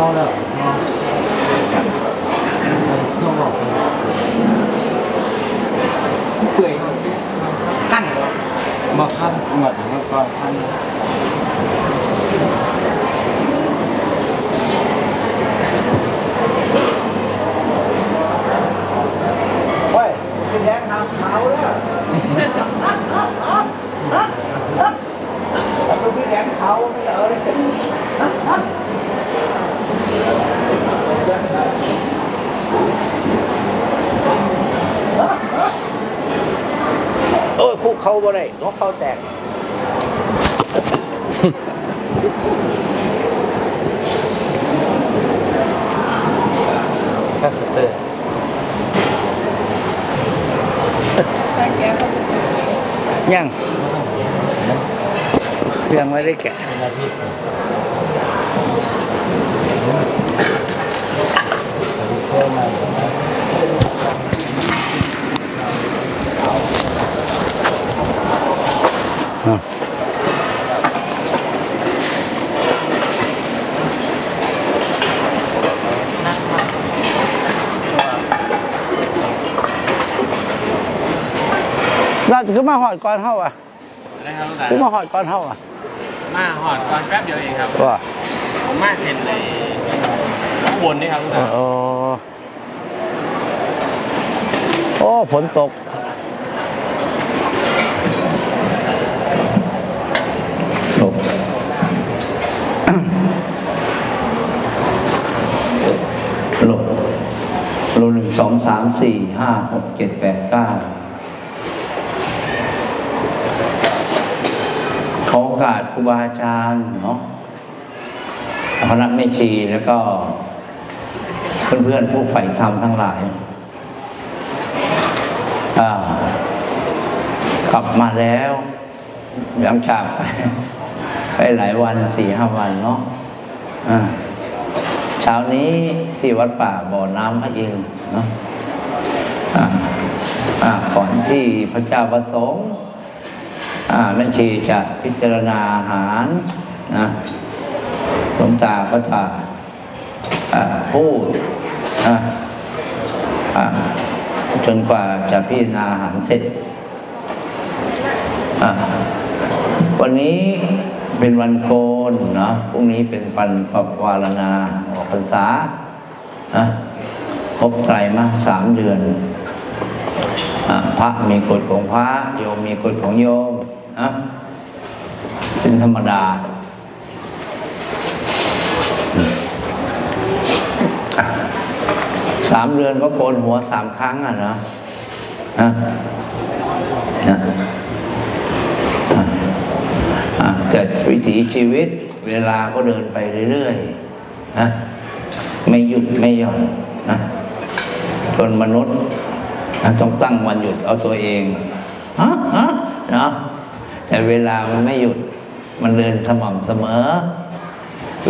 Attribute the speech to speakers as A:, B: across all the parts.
A: เอาแล้วเอาช่วงบอกเปื่อยขั้นมาขั้น
B: โอ้ยคุกเขาบ่ได้นกเขาแตก
A: ก็สเตอร์
B: ยังยังไม่ได้แกะ
A: เป็นอาทิตย์เพิ่มมา
B: เราจะขึ้นมาหอดก่อนเท่าอะ
C: นะครับลูกหลาน
B: ขึ้นมาหอดก่อนเท่าอะ
C: มาหอดก่อนแป๊บเดียวเองครับ
B: ว่า
C: ผมมาเซ็นในข้างบนนี่ครับลูกหลาน
B: โอ้โอ้ฝนตกตกโลโลหนึ่งสองสามสี่ห้าหกเจ็ดแปดเก้าขอโอ กาสครูบาอาจารย์เนาะพนักแม่ชีแล้วก็ เพื่อนๆผู้ใฝ่ธรรมทั้งหลายกลับมาแล้วหลังจากไปไปหลายวันสี่ห้าวันเนาะเช้านี้ที่วัดป่าบ่อน้ำพระอินทร์เนาะก่อนที่พระเจ้าประสงค์ แม่ชีจะพิจารณาอาหารนะหลวงตาก็จะอ่าพูดอ่าอ่าจนกว่าจะพิจารณาอาหารเสร็จอาวันนี้เป็นวันโกนนะพรุ่งนี้เป็นปันปปวารณาออกพรรษาอะครบไตรมาสสามเดือนอพระมีกฎของพระโยมมีกฎของโยม นะเป็นธรรมดาสามเดือนก็โกนหัวสามครั้งอะนะอะนะอะอะแต่วิถีชีวิต เวลาก็เดินไปเรื่อยๆนะไม่หยุดไม่หย่อนนะจนมนุษย์ต้องตั้งวันหยุดเอาตัวเองฮะฮะนะ แต่เวลามันไม่หยุด มันเดินสม่ำเสมอ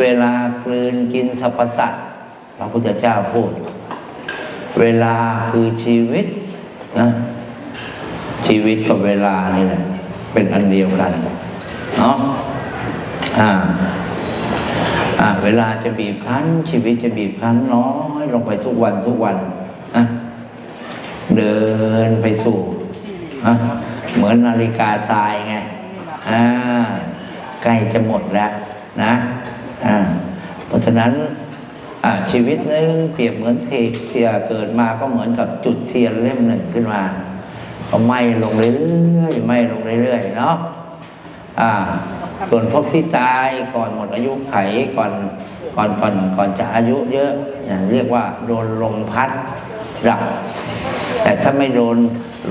B: เวลากลืนกินสรรพสัตว์พระพุทธเจ้าพูด เวลาคือชีวิตนะชีวิตกับเวลานี่แหละเป็นอันเดียวกันเนาะอ่าอ่า เวลาจะบีบคั้น ชีวิตจะบีบคั้นน้อยลงไปทุกวันทุกวันนะเดินไปสู่นะเหมือนนาฬิกาทรายไง อ่าใกล้จะหมดแล้วนะอ่าเพราะฉะนั้นชีวิตนึงเปรียบเหมือนเทเทียเกิดมาก็เหมือนกับจุดเทียนเล่มหนึ่งขึ้นมาก็ไหม้ลงเรื่อยๆไหม้ลงเรื่อยๆเนาะอ่า ส่วนพวกที่ตายก่อนหมดอายุไขก่อนก่อนก่อนก่อนจะอายุเยอะอย่างเรียกว่าโดนลมพัดดับ แต่ถ้าไม่โดน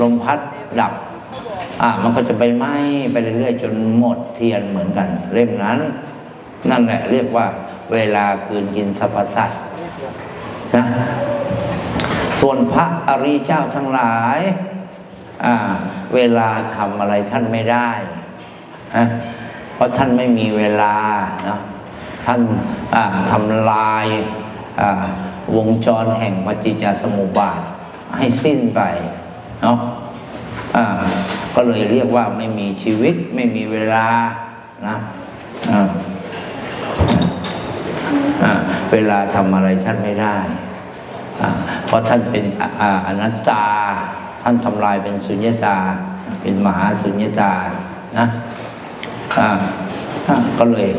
B: ลมพัดดับ อ่ามันก็จะไปไหม้ไปเรื่อยๆจนหมดเทียนเหมือนกัน เล่มนั้น นั่นแหละเรียกว่า เวลาคืนกินสรรพสัตว์นะส่วนพระอริยเจ้าทั้งหลายอ่าเวลาทำอะไรท่านไม่ได้นะเพราะท่านไม่มีเวลาเนาะท่านอ่าทำลายอ่าวงจรแห่งปฏิจจสมุปบาทให้สิ้นไปเนาะอ่า ก็เลยเรียกว่าไม่มีชีวิตไม่มีเวลานะเวลาทำอะไรท่านไม่ได้ เพราะท่านเป็นออนัตตา ท่านทำลายเป็นสุญญตา เป็นมหาสุญญตานะก็เลย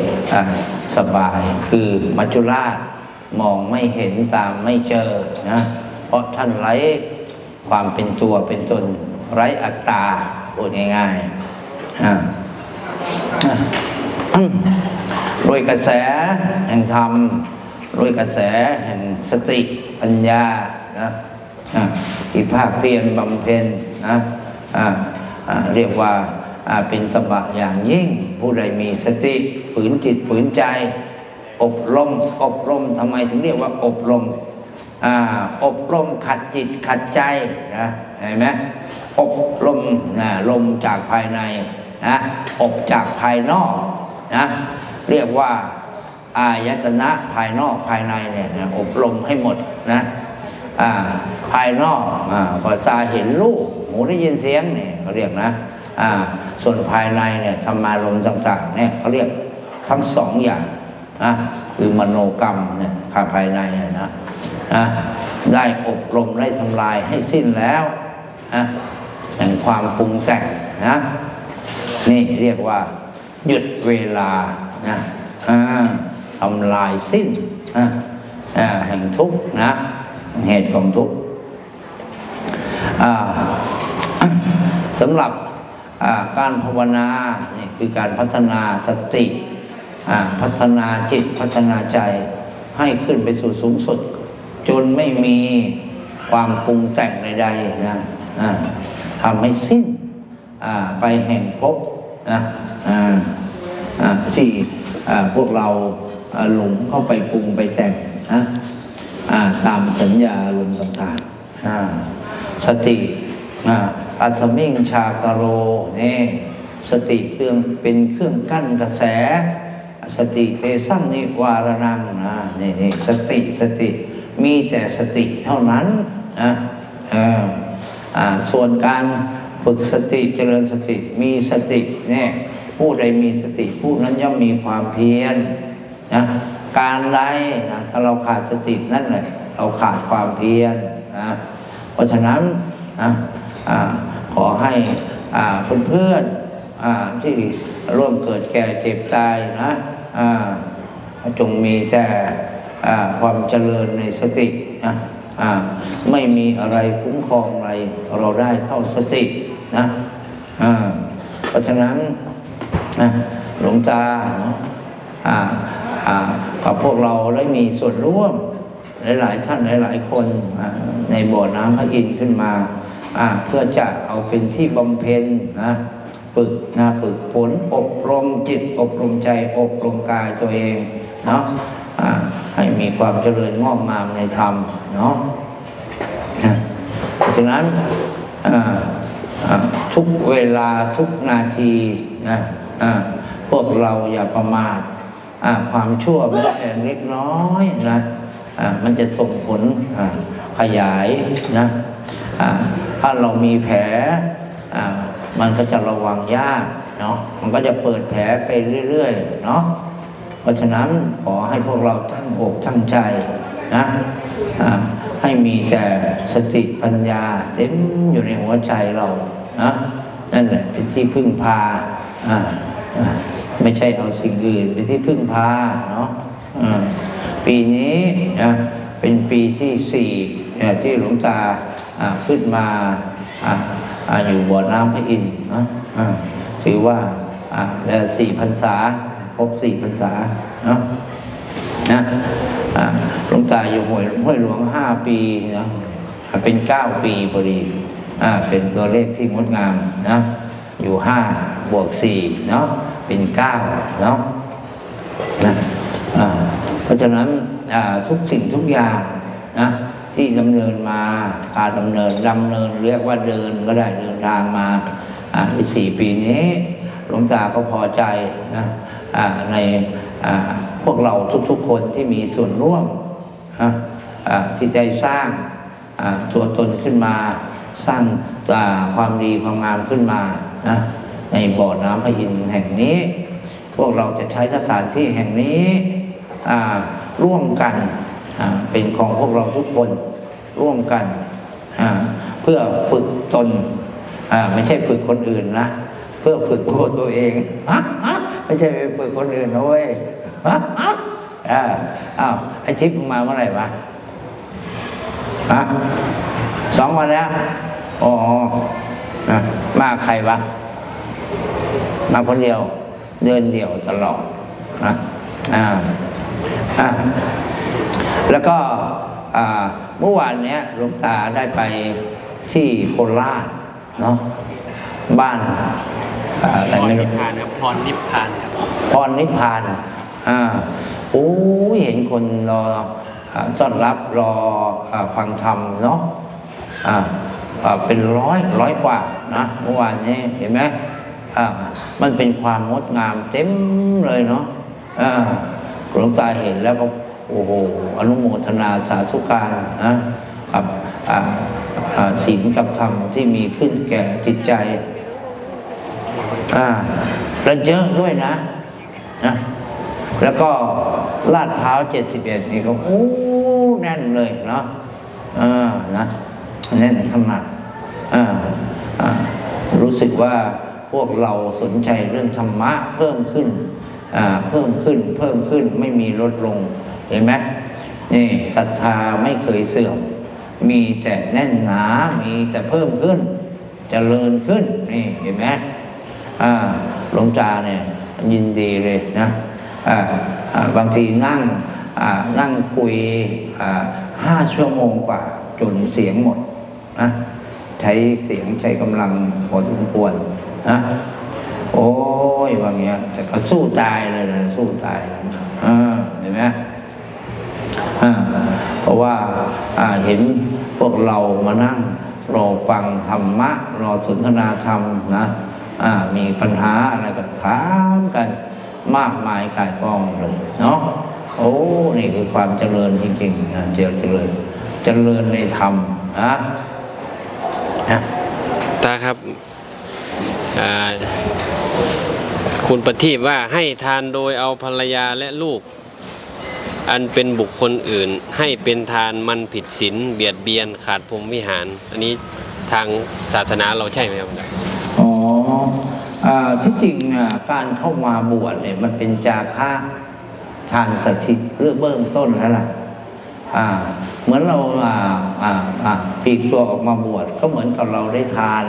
B: สบายคือมัจจุราชมองไม่เห็นตามไม่เจอนะเพราะท่านไร้ความเป็นตัวเป็นตน ไร้อัตตาพูดง่ายๆอ่าโดยกระแสแห่งธรรมโดยกระแสแห่งสติปัญญานะอะที่ภาคเพียรบำเพ็ญนะะะเรียกว่าเป็นตบะอย่างยิ่ง ผู้ใดมีสติฝืนจิตฝืนใจ อบรมอบรมทำไมถึงเรียกว่าอบรม อบรมขัดจิตขัดใจนะเห็นไหมอบรมนะลมจากภายในนะอบจากภายนอกนะเรียกว่าอายตนะภายนอกภายในเนี่ยนะอบรมให้หมดนะภายนอกอ่าพอตาเห็นรูปหูได้ยินเสียงเนี่ยเขาเรียกนะส่วนภายในเนี่ยธรรมารมต่างๆเนี่ยเขาเรียกทั้งสองอย่างนะคือมโนกรรมเนี่ยภายในนะ นะได้อบรมได้ทำลายให้สิ้นแล้วนะแห่งความปรุงแต่งนะนี่เรียกว่า หยุดเวลานะทำลายสิ้นนะแห่งทุกข์นะเหตุของทุกข์สำหรับการภาวนานี่คือการพัฒนาสติพัฒนาจิตพัฒนาใจให้ขึ้นไปสู่สูงสุด จนไม่มีความปรุงแต่งใดๆนะทำให้สิ้นไปแห่งภพนะที่พวกเราหลงเข้าไปปรุงไปแต่งนะาตามสัญญาลมต่างๆสติอัสมิงชากโรนี่สติเครื่องเป็นเครื่องกั้นกระแส สติเทสังนิวารนังนะนี่นี่สติสติ มีแต่สติเท่านั้นนะเอออ่าส่วนการฝึกสติเจริญสติมีสติเนี่ยผู้ใดมีสติผู้นั้นย่อมมีความเพียรนะการใดนะถ้าเราขาดสตินั่นแหละเราขาดความเพียรนะเพราะฉะนั้นนะขอให้อ่าเพื่อนๆอ่าที่ร่วมเกิดแก่เจ็บตายนะจงมีแต่ ความเจริญในสตินะไม่มีอะไรคุ้มครองอะไรเราได้เท่าสตินะเพราะฉะนั้นนะหลวงตานะอ่าอ่ากับพวกเราได้มีส่วนร่วมหลาย ๆ ท่านหลาย ๆ คนในบ่อน้ำพระอินทร์ขึ้นมาเพื่อจะเอาเป็นที่บำเพ็ญนะฝึกนะฝึกฝนอบรมจิตอบรมใจอบรมกายตัวเองเนาะ ให้มีความเจริญงอกงามในธรรมเนาะเพราะฉะนั้นทุกเวลาทุกนาทีนะพวกเราอย่าประมาทความชั่วแม้แต่เล็กน้อยนะมันจะส่งผลขยายนะถ้าเรามีแผลมันก็จะระวังยากเนาะมันก็จะเปิดแผลไปเรื่อยๆเนาะ เพราะฉะนั้นขอให้พวกเราตั้งอกตั้งใจนะให้มีแต่สติปัญญาเต็มอยู่ในหัวใจเรานะนั่นแหละเป็นที่พึ่งพาไม่ใช่เอาสิ่งอื่นเป็นที่พึ่งพาเนาะปีนี้นะเป็นปีที่สี่ที่หลวงตาขึ้นมาออยู่บ่อน้ำพระอินทร์นะถือว่าแล้วสี่พรรษา รบสี่พรรษาเนาะนะหลวงตาอยู่ห้วยห้วยหลวงห้าปีนะเป็นเก้าปีพอดีอ่าเป็นตัวเลขที่งดงามนะอยู่ห้าบวกสี่เนาะเป็นเก้าเนาะนะเพราะฉะนั้นทุกสิ่งทุกอย่างนะที่ดำเนินมาพาดำเนินดำเนินเรียกว่าเดินก็ได้เดินทางมาอ่าในสี่ปีนี้ หลวงตาก็พอใจนะในพวกเราทุกๆคนที่มีส่วนร่วมที่ได้สร้างตัวตนขึ้นมา สร้างความดีความงามขึ้นมานะในบ่อน้ำพระอินทร์แห่งนี้ พวกเราจะใช้สถานที่แห่งนี้ร่วมกันเป็นของพวกเราทุกคนร่วมกัน เพื่อฝึกตนไม่ใช่ฝึกคนอื่นนะ เพื่อฝึกตัวตัวเองฮะฮะไม่ใช่ไปฝึกคนอื่นนะเว้ยฮะฮะอ่าอ้าวไอ้ทิพย์มึงมาเมื่อไหร่วะฮะสองวันแล้วอ๋อนะมาใครวะมาคนเดียว เดินเดี่ยวตลอดนะอ่าอ่าแล้วก็อ่าเมื่อวานเนี้ยหลวงตาได้ไปที่โคราชเนาะ บ้านอ่าอะไร
C: พร
B: ไม่
C: นิ
B: รู้
C: พพานครับพรนิพพานครับ
B: พรนิพพานอ่าโอ้ยเห็นคนรออ่าต้อนรับรออาฟังธรรมเนาะอ่าอ่าเป็นร้อยร้อยกว่านะเมื่อวานนี้เห็นไหมอ่ามันเป็นความงดงามเต็มเลยเนาะอ่าหลวงตาเห็นแล้วก็โอ้โหอนุโมทนาสาธุการนะกับอ่าอ่าศีลกับธรรมที่มีขึ้นแก่จิตใจ อ่าแล้วเยอะด้วยนะนะแล้วก็ลาดพร้าเจ็ดสิบเอ็ดนี่ก็โอ้แน่นเลยเนาะอ่านะแน่นขนาดอ่าอ่ารู้สึกว่าพวกเราสนใจเรื่องธรรมะเพิ่มขึ้นอ่าเพิ่มขึ้นเพิ่มขึ้นไม่มีลดลงเห็นไหมนี่ศรัทธาไม่เคยเสื่อม มีแต่แน่นหนา มีแต่เพิ่มขึ้นเจริญขึ้นนี่เห็นไหม อ่าหลวงตาเนี่ยยินดีเลยนะอ่าบางทีนั่งอ่านั่งคุยอ่าห้าชั่วโมงกว่าจนเสียงหมดนะใช้เสียงใช้กำลังพอสมควรนะโอ้ยว่าเงี้ยแต่ก็สู้ตายเลยนะสู้ตายอ่าเห็นไหมอ่าเพราะว่าอ่าเห็นพวกเรามานั่งรอฟังธรรมะรอสนทนาธรรมนะ มีปัญหาอะไรก็ถามกันมากมายกายกองเลยเนาะโอ้นี่คือความเจริญจริงๆนะเจริญเจริญเจริญในธรรมนะนะ
D: ตาครับคุณประทีปว่าให้ทานโดยเอาภรรยาและลูก อันเป็นบุคคลอื่น ให้เป็นทานมันผิดศีลเบียดเบียนขาดพรหมวิหาร อันนี้ทางศาสนาเราใช่ไหมครับ
B: ที่จริงการเข้ามาบวชเนี่ยมันเป็นจาคะทานสถิเรื่องเบื้องต้นแล้วล่ะเหมือนเราอ่าอ่าปีกตัวออกมาบวชก็เหมือนกับเราได้ทาน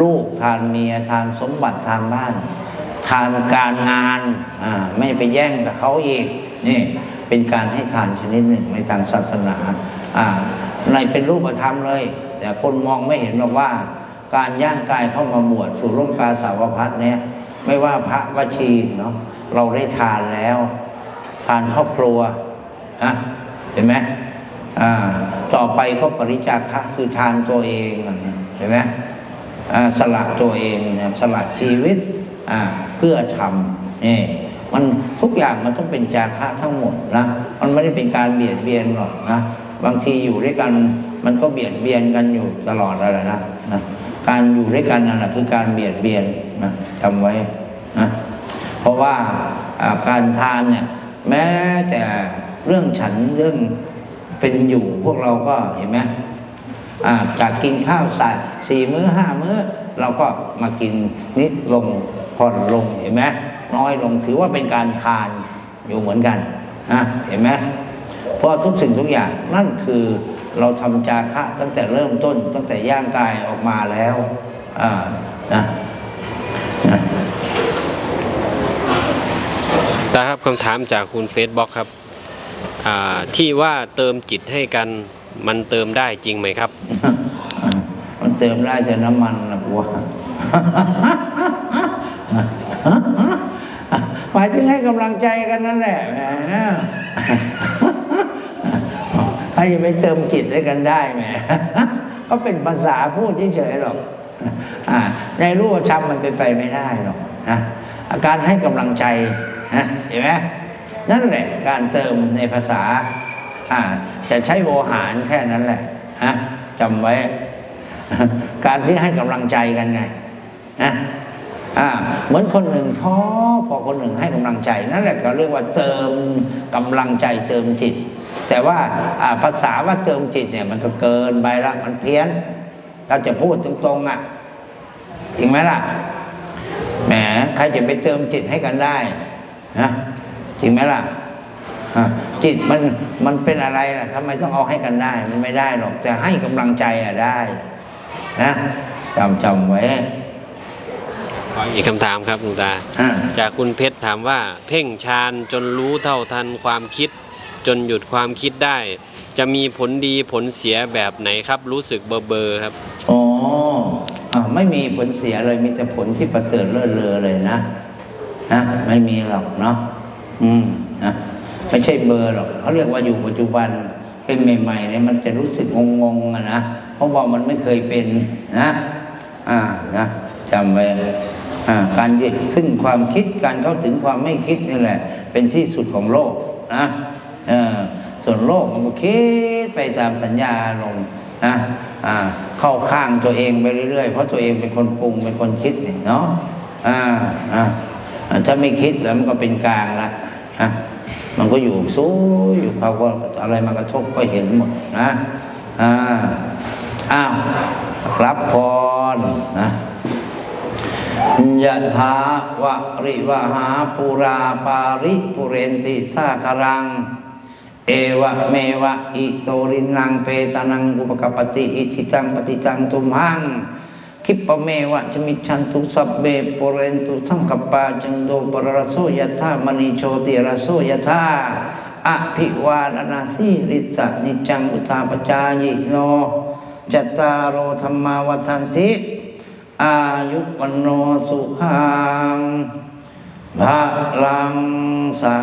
B: ลูกทานเมียทานสมบัติทานบ้าน ทานการงานอ่าไม่ไปแย่งกับเขาอีกนี่เป็นการให้ทานชนิดหนึ่งในทางศาสนาอ่าในเป็นรูปธรรมเลย แต่คนมองไม่เห็นหรอกว่า การย่างกายเข้ามาบวชสู่ร่มกาสาวพัฒน์เนี่ยไม่ว่าพระวชีเนาะเราได้ทานแล้ว ทานครอบครัวนะเห็นไหมอ่าต่อไปก็ปริจาคะคือทานตัวเองเห็นไหมอ่าสละตัวเองเนี่ยสละชีวิตอ่าเพื่อทำนี่มันทุกอย่างมันต้องเป็นจาคะทั้งหมดนะมันไม่ได้เป็นการเบียดเบียนหรอกนะบางทีอยู่ด้วยกันมันก็เบียดเบียนกันอยู่ตลอดแล้วนะนะ การอยู่ด้วยกันนั่นแหละคือการเบียดเบียนนะจำไว้นะเพราะว่าการทานเนี่ย แม้แต่เรื่องฉันเรื่องเป็นอยู่พวกเราก็เห็นไหมจากกินข้าวสายสี่มื้อห้ามื้อ เราก็มากินนิดลงผ่อนลงเห็นไหมน้อยลงถือว่าเป็นการทานอยู่เหมือนกันนะเห็นไหมเพราะทุกสิ่งทุกอย่างนั่นคือ เราทำจาคะตั้งแต่เริ่มต้นตั้งแต่ย่างกายออกมาแล้วอ่านะนะ
D: ตาครับคำถามจากคุณเฟซบ็อกครับอ่าที่ว่าเติมจิตให้กันมันเติมได้จริงไหมครับ
B: มันเติมได้แต่น้ำมันนะกูว่าหมายถึงให้กำลังใจกันนั่นแหละแหม ให้ไปเติมจิตให้กันได้แหมก็เป็นภาษาพูดเฉยๆหรอกอในรูปธรรมมันเป็นไปไม่ได้หรอกนะอาการให้กำลังใจนะเห็นไหมนั่นแหละ การเติมในภาษาอ่าจะใช้โวหารแค่นั้นแหละนะจำไว้ การที่ให้กำลังใจกันไงนะอ่าเหมือนคนหนึ่งท้อพอคนหนึ่งให้กำลังใจ นั่นแหละก็เรียกว่าเติมกำลังใจเติมจิต แต่ว่าอ่าภาษาว่าเติมจิตเนี่ยมันก็เกินไปละมันเพี้ยน เราจะพูดตรงๆอะจริงไหมล่ะแหมใครจะไปเติมจิตให้กันได้นะจริงไหมล่ะอะจิตมันมันเป็นอะไรล่ะทำไมต้องเอาให้กันได้ มันไม่ได้หรอกแต่ให้กำลังใจอะได้นะจำจำไว้
D: ขออีกคำถามครับหลวงตา
B: อ่า
D: จากคุณเพชรถามว่า เพ่งฌานจนรู้เท่าทันความคิด จนหยุดความคิดได้ จะมีผลดีผลเสียแบบไหนครับ รู้สึกเบอร์เบอร์ครับ
B: อ๋ออ่าไม่มีผลเสียเลยมีแต่ผลที่ประเสริฐเลิศเลอเลยนะนะไม่มีหรอกเนาะอืมนะไม่ใช่เบอร์หรอกเขาเรียกว่าอยู่ปัจจุบันเป็นใหม่ๆเนี่ยมันจะรู้สึกงงๆอะนะเพราะว่ามันไม่เคยเป็นนะอ่านะจำไว้อ่าการยึดซึ่งความคิดการเข้าถึงความไม่คิดนี่แหละ เป็นที่สุดของโลกนะ ส่วนโลกมันก็คิดไปตามสัญญาลงนะเข้าข้างตัวเองไปเรื่อยๆ เพราะตัวเองเป็นคนปรุงเป็นคนคิดเนาะอ่าอ่าถ้าไม่คิดแล้วมันก็เป็นกลางละอะมันก็อยู่สู้อยู่เขาก็อะไรมากระทบก็เห็นหมดนะอ่าอ้าวรับพรนะยะถาวะริวหาปุราปาริปุเรนติสาครัง เอวะเมวะอิโตรินังเปตานังอุปกปปติอิทิตังปฏิตังตุมหังคิปเมวะจมิชันตุสัพเบปุเรนตุสังกปาจันโดปรรโสยะธามณีโชติรโสยะธาอภิวาลนาสีริสะนิจังอุทาปจายโนจัตตารโอธรรมาวัฏันติอายุวันโนสุขังพระลังสา